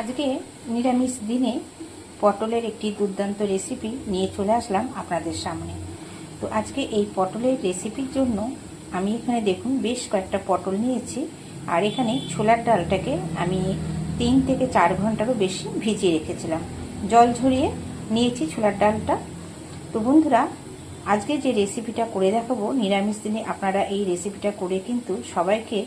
আজকে নিরামিষ দিনে পটলের একটি দুর্দান্ত রেসিপি নিয়ে চলে আসলাম আপনাদের সামনে। তো আজকে এই পটলের রেসিপির জন্য আমি এখানে দেখুন বেশ কয়েকটা পটল নিয়েছি আর এখানে ছোলার ডালটাকে আমি তিন থেকে চার ঘন্টারও বেশি ভিজিয়ে রেখেছিলাম। জল ঝরিয়ে নিয়েছি ছোলার ডালটা। তো বন্ধুরা, আজকে যে রেসিপিটা করে দেখাবো, নিরামিষ দিনে আপনারা এই রেসিপিটা করে কিন্তু সবাইকে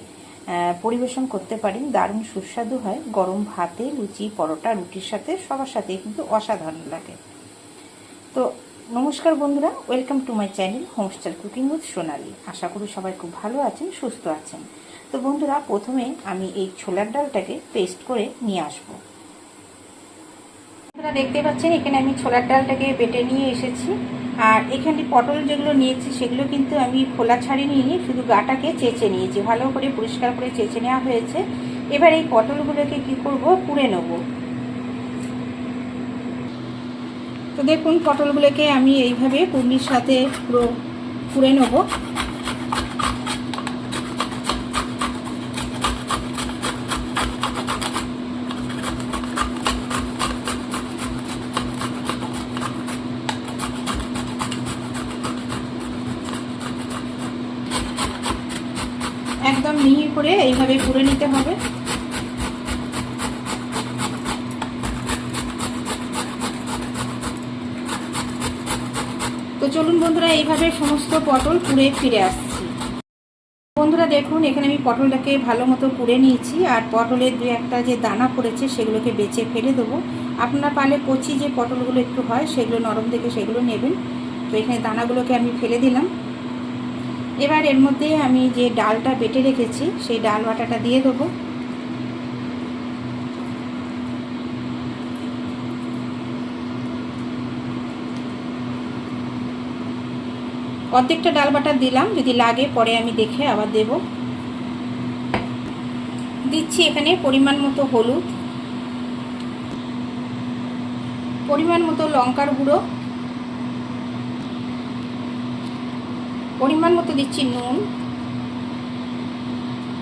পরিবেশন করতে পারেন দারুণ সুস্বাদু হয়, গরম ভাতে, লুচি, পরোটা, রুটির সাথে, সবার সাথে কিন্তু অসাধারণ লাগে। তো নমস্কার বন্ধুরা welcome to my channel homestyle cooking with Sonali আশা করি সবাই খুব ভালো আছেন, সুস্থ আছেন। তো বন্ধুরা, প্রথমে আমি এই ছোলার ডালটাকে পেস্ট করে নিয়ে আসব। আপনারা দেখতে পাচ্ছেন, এখানে আমি ছোলার ডালটাকে বেটে নিয়ে এসেছি। আর এখানে পটল যেগুলো নিয়েছি, সেগুলো কিন্তু আমি খোলা ছাড়ি নিয়ে শুধু গাটাকে চেঁচে নিয়েছি। ভালো করে পরিষ্কার করে চেঁচে নেওয়া হয়েছে। এবার এই পটলগুলোকে কি করব? পুড়ে নেব। তো দেখুন, পটলগুলোকে আমি এইভাবে পুরনির সাথে পুরো পুড়ে নেব। একদম মিহি করে এইভাবে পুড়ে নিতে হবে। তো চলুন বন্ধুরা, এইভাবে সমস্ত পটল পুড়ে ফিরে আসছি। বন্ধুরা, দেখুন, এখানে আমি পটলটাকে ভালো মতো পুড়ে নিয়েছি আর পটলের দু একটা যে দানা পড়েছে সেগুলোকে বেছে ফেলে দেবো। আপনারা পারলে কচি যে পটলগুলো একটু হয়, সেগুলো নরম দেখে সেগুলো নেবেন। তো এখানে দানাগুলোকে আমি ফেলে দিলাম। এবার এর মধ্যে আমি যে ডালটা বেটে রেখেছি, সেই ডাল বাটাটা দিয়ে দেবো। অর্ধেকটা ডাল বাটা দিলাম, যদি লাগে পরে আমি দেখে আবার দেব। দিচ্ছি এখানে পরিমাণ মতো হলুদ, পরিমাণ মতো লঙ্কার গুঁড়ো পরিমাণ মতো দিচ্ছি নুন।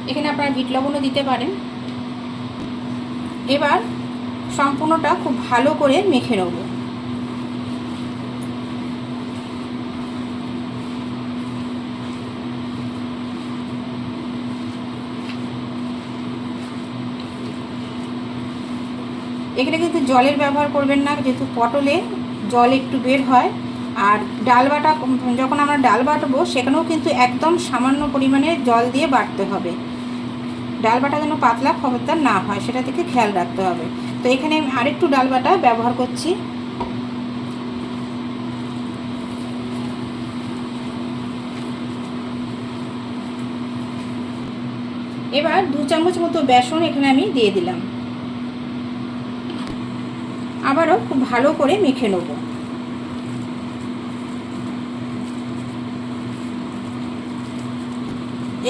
এখানে আপনারা বিট লবণও দিতে পারেন। এবার সম্পূর্ণটা খুব ভালো করে মেখে নেব। এখানে কিন্তু জলের ব্যবহার করবেন না, যেহেতু পটলে জল একটু বের হয়। আর ডাল বাটা যখন আমরা ডাল বাটবো, সেখানেও কিন্তু একদম সামান্য পরিমাণে জল দিয়ে বাটতে হবে। ডাল বাটা যেন পাতলা খবরদার না হয়, সেটা থেকে খেয়াল রাখতে হবে। তো এখানে আমি আরেকটু ডাল বাটা ব্যবহার করছি। এবার দু চামচ মতো বেসন এখানে আমি দিয়ে দিলাম। আবারও খুব ভালো করে মেখে নেব।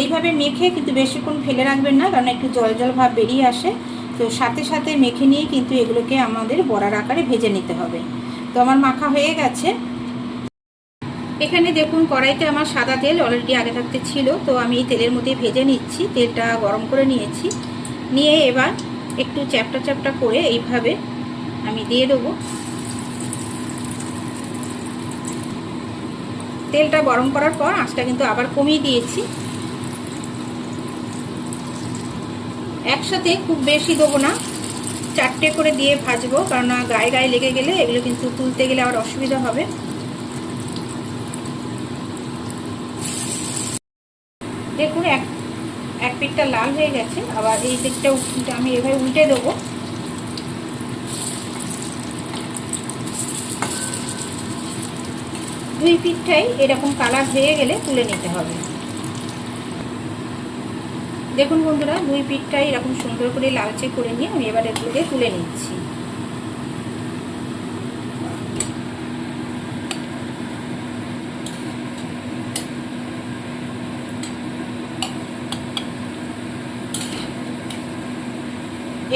এইভাবে মেখে কিন্তু বেশিক্ষণ ফেলে রাখবেন না, কারণ একটু জল জল ভাব বেরিয়ে আসে। তো সাথে সাথে মেখে নিয়ে কিন্তু এগুলোকে আমাদের বড়ার আকারে ভেজে নিতে হবে। তো আমার মাখা হয়ে গেছে। এখানে দেখুন, কড়াইতে আমার সাদা তেল অলরেডি আগে থাকতে ছিল, তো আমি এই তেলের মধ্যে ভেজে নিচ্ছি, তেলটা গরম করে নিয়েছি। নিয়ে এবার একটু চ্যাপটা চ্যাপটা করে এইভাবে আমি দিয়ে দেবো। তেলটা গরম করার পর আঁচটা কিন্তু আবার কমিয়ে দিয়েছি। একসাথে খুব বেশি দেবো না। চারটে করে দিয়ে ভাজবো কারণ গায়ে গায়ে লেগে গেলে এগুলো কিন্তু তুলতে গেলে আবার অসুবিধা হবে। দেখুন, এক এক পিঠটা লাল হয়ে গেছে, আবার এই দিকটা আমি এভাবে উল্টে দেবো। দুই পিঠটাই এরকম কালার হয়ে গেলে তুলে নিতে হবে। দেখুন বন্ধুরা, দুই পিঠটাই এরকম সুন্দর করে লালচে করে নিয়ে আমি এবার এগুলোকে তুলে নিচ্ছি।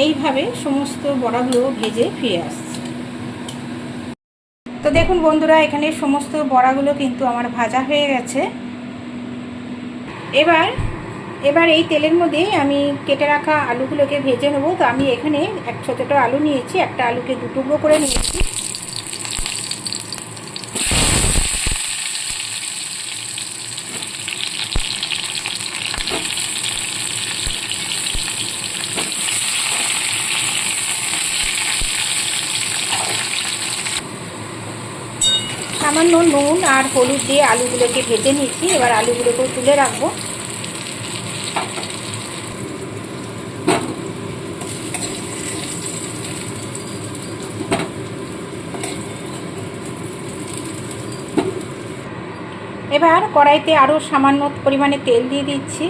এইভাবে সমস্ত বড়াগুলো ভেজে ফিরে আসছে। তো দেখুন বন্ধুরা, এখানে সমস্ত বড়াগুলো কিন্তু আমার ভাজা হয়ে গেছে। এবার এবার এই তেলের মধ্যে আমি কেটে রাখা আলুগুলোকে ভেজে নেব। তো আমি এখানে এক ছোটো আলু নিয়েছি, একটা আলুকে দু টুকরো করে নিয়েছি। সামান্য নুন আর হলুদ দিয়ে আলুগুলোকে ভেজে নিয়েছি। এবার আলুগুলোকেও তুলে রাখব। এবার কড়াইতে আরও সামান্য পরিমাণে তেল দিয়ে দিচ্ছি।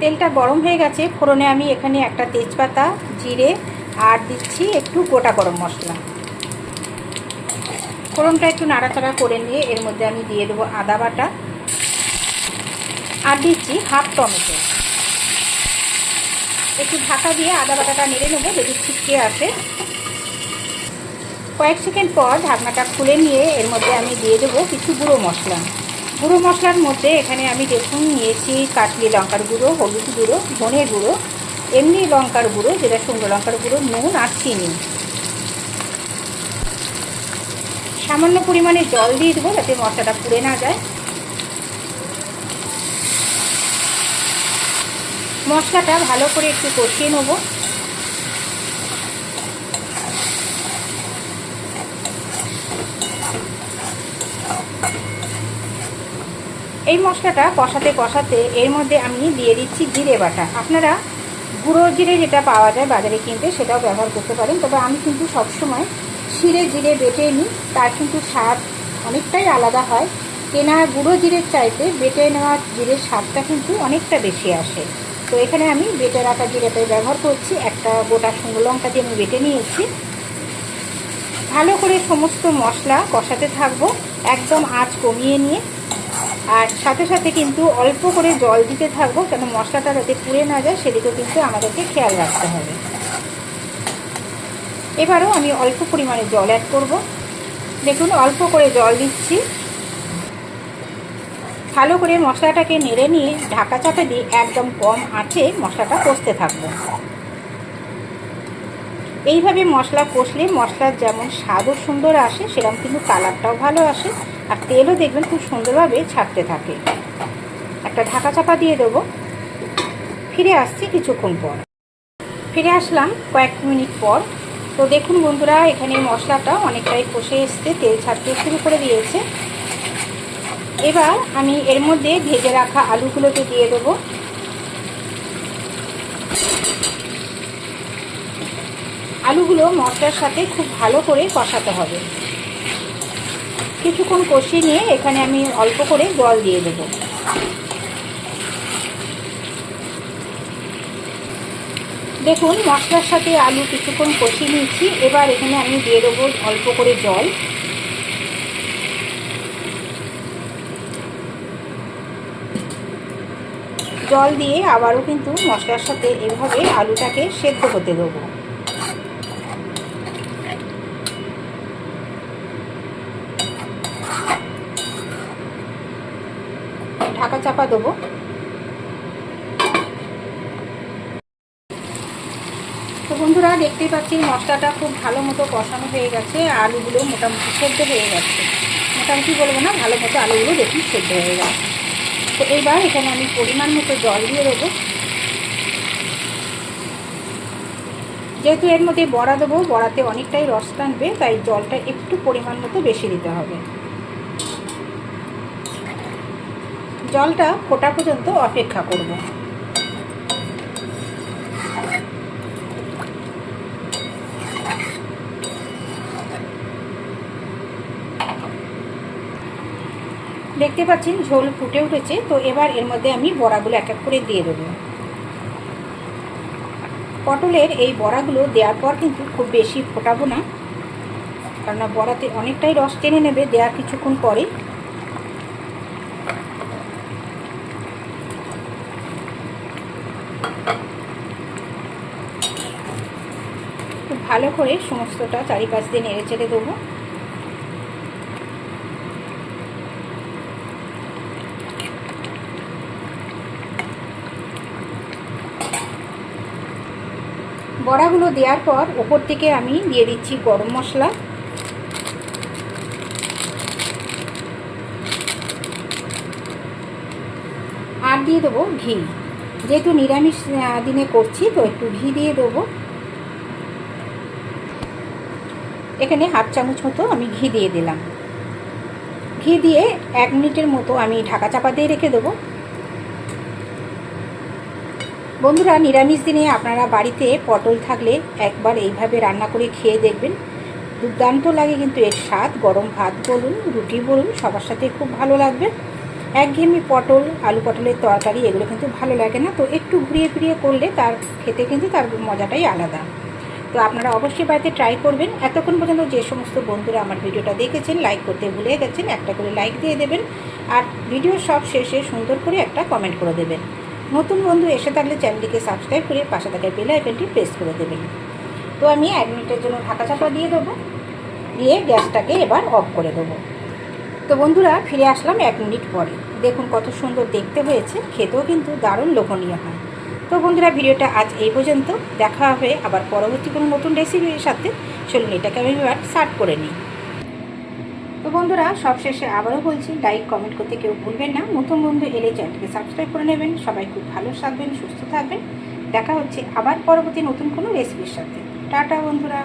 তেলটা গরম হয়ে গেছে। ফোড়নে আমি এখানে একটা তেজপাতা, জিরে আর দিচ্ছি একটু গোটা গরম মশলা। ফোড়নটা একটু নাড়াচাড়া করে নিয়ে এর মধ্যে আমি দিয়ে দেবো আদা বাটা। আর দিচ্ছি হাফ টমেটো। একটু ঢাকা দিয়ে আদা বাটাটা নেড়ে নেব, যদি ছিটকে আসে। কয়েক সেকেন্ড পর ঢাকনাটা খুলে নিয়ে এর মধ্যে আমি দিয়ে দেবো কিছু গুঁড়ো মশলা। গুঁড়ো মশলার মধ্যে এখানে আমি দেখুন নিয়েছি কাটলি লঙ্কার গুঁড়ো, হলুদ গুঁড়ো, ধনে গুঁড়ো, এমনি লঙ্কার গুঁড়ো, যেটা শুকনো লঙ্কার গুঁড়ো, নুন আর চিনি। সামান্য পরিমাণে জল দিয়ে দেবো যাতে মশলাটা পুড়ে না যায়। মশলাটা ভালো করে একটু কষিয়ে নেব। এই মশলাটা কষাতে কষাতে এর মধ্যে আমি দিয়ে দিচ্ছি জিরে বাটা। আপনারা গুঁড়ো জিরে যেটা পাওয়া যায় বাজারে কিনতে সেটাও ব্যবহার করতে পারেন, তবে আমি কিন্তু সবসময় শিরে জিরে বেটে নিই, তার কিন্তু স্বাদ অনেকটাই আলাদা হয়। কেনা গুঁড়ো জিরের চাইতে বেটে নেওয়া জিরের স্বাদটা কিন্তু অনেকটা বেশি আসে। তো এখানে আমি বেটে রাখা জিরেটাই ব্যবহার করছি। একটা গোটা শুকনো লঙ্কা দিয়ে আমি বেটে নিয়েছি। ভালো করে সমস্ত মশলা কষাতে থাকব, একদম আঁচ কমিয়ে নিয়ে। আর সাথে সাথে কিন্তু অল্প করে জল দিতে থাকব, কেন মশলাটা যাতে পুড়ে না যায়, সেদিকেও কিন্তু আমাদেরকে খেয়াল রাখতে হবে। এবারও আমি অল্প পরিমাণে জল অ্যাড করব। দেখুন, অল্প করে জল দিচ্ছি। ভালো করে মশলাটাকে নেড়ে নিয়ে ঢাকা চাপা দিয়ে একদম কম আঁচে মশলাটা কষতে থাকব। এইভাবে মশলা কষলে মশলার যেমন স্বাদও সুন্দর আসে, সেরকম কিন্তু কালারটাও ভালো আসে আর তেলও দেখবেন খুব সুন্দরভাবে ছাড়তে থাকে। একটা ঢাকা চাপা দিয়ে দেবো। ফিরে আসছি কিছুক্ষণ পর। ফিরে আসলাম কয়েক মিনিট পর। তো দেখুন বন্ধুরা, এখানে মশলাটা অনেকটাই কষে এসছে, তেল ছাড়তে শুরু করে দিয়েছে। এবার আমি এর মধ্যে ভেজে রাখা আলুগুলোকে দিয়ে দেবো। আলুগুলো মশলার সাথে খুব ভালো করে কষাতে হবে। কিছুক্ষণ কষিয়ে নিয়ে এখানে আমি অল্প করে জল দিয়ে দেব। দেখুন, মশলার সাথে আলু কিছুক্ষণ কষিয়ে নিয়েছি। এবার এখানে আমি দিয়ে দেবো অল্প করে জল। জল দিয়ে আবারও কিন্তু মশলার সাথে এভাবে আলুটাকে সেদ্ধ করতে দেবো। ঢাকা চাপা দেবো। তো বন্ধুরা, দেখতেই পাচ্ছি মশলাটা খুব ভালো মতো কষানো হয়ে গেছে, আলুগুলো মোটামুটি সেদ্ধ হয়ে গেছে। মোটামুটি বলব না, ভালো মতো আলুগুলো দেখুন সেদ্ধ হয়ে গেছে। তো এইবার এখানে আমি পরিমাণ মতো জল দিয়ে দেবো। যেহেতু এর মধ্যে বড়া দেবো, বড়াতে অনেকটাই রস টানবে তাই জলটা একটু পরিমাণ মতো বেশি দিতে হবে। জলটা ফোটা পর্যন্ত অপেক্ষা করব। দেখতে পাচ্ছেন, ঝোল ফুটে উঠেছে, তো এবার এর মধ্যে আমি বড়াগুলো এক এক করে দিয়ে দেবো। পটলের এই বড়াগুলো দেওয়ার পর কিন্তু খুব বেশি ফোটাবো না, কেননা বড়াতে অনেকটাই রস টেনে নেবে দেওয়ার কিছুক্ষণ পরে। ভালো করে সমস্তটা চারিপাশ দিয়ে নেড়ে চেড়ে দেবো। বড়াগুলো দেওয়ার পর ওপর থেকে আমি দিয়ে দিচ্ছি গরম মশলা। আর দিয়ে দেবো ঘি। যেহেতু নিরামিষ দিনে করছি, তো একটু ঘি দিয়ে দেবো। এখানে হাফ চামচ মতো আমি ঘি দিয়ে দিলাম। ঘি দিয়ে এক মিনিটের মতো আমি ঢাকা চাপা দিয়ে রেখে দেবো। বন্ধুরা, নিরামিষ দিনে আপনারা বাড়িতে পটল থাকলে একবার এইভাবে রান্না করে খেয়ে দেখবেন। দুর্দান্ত লাগে কিন্তু এর স্বাদ। গরম ভাত বলুন, রুটি বলুন, সবার সাথে খুব ভালো লাগবে। একঘেয়েমি পটল, আলু পটলের তরকারি, এগুলো কিন্তু ভালো লাগে না। তো একটু ঘুরিয়ে ফিরিয়ে করলে তার খেতে কিন্তু তার মজাটাই আলাদা। তো আপনারা অবশ্যই বাড়িতে ট্রাই করবেন। এতক্ষণ পর্যন্ত যে সমস্ত বন্ধুরা আমার ভিডিওটা দেখেছেন লাইক করতে ভুলে গেছেন, একটা করে লাইক দিয়ে দেবেন। আর ভিডিও সব শেষে সুন্দর করে একটা কমেন্ট করে দেবেন। নতুন বন্ধু এসে থাকলে চ্যানেলটিকে সাবস্ক্রাইব করে পাশে থাকা বেল আইকনটি প্রেস করে দেবেন। তো আমি এক মিনিটের জন্য ঢাকা চাপা দিয়ে দেবো। দিয়ে গ্যাসটাকে এবার অফ করে দেবো। তো বন্ধুরা, ফিরে আসলাম এক মিনিট পরে। দেখুন কত সুন্দর দেখতে হয়েছে। খেতেও কিন্তু দারুণ লোভনীয় হয়। তো বন্ধুরা, ভিডিওটা আজ এই পর্যন্ত। দেখা হবে আবার পরবর্তী কোনো নতুন রেসিপির সাথে। চলুন, এটাকে আমি এবার সার্ভ করে নিই। তো বন্ধুরা, সবশেষে আবারও বলছি লাইক কমেন্ট করতে কেউ ভুলবেন না। নতুন বন্ধু এলে চ্যানেলটিকে সাবস্ক্রাইব করে নেবেন। সবাই খুব ভালো থাকবেন, সুস্থ থাকবেন। দেখা হচ্ছে আবার পরবর্তী নতুন কোনো রেসিপির সাথে। টাটা বন্ধুরা।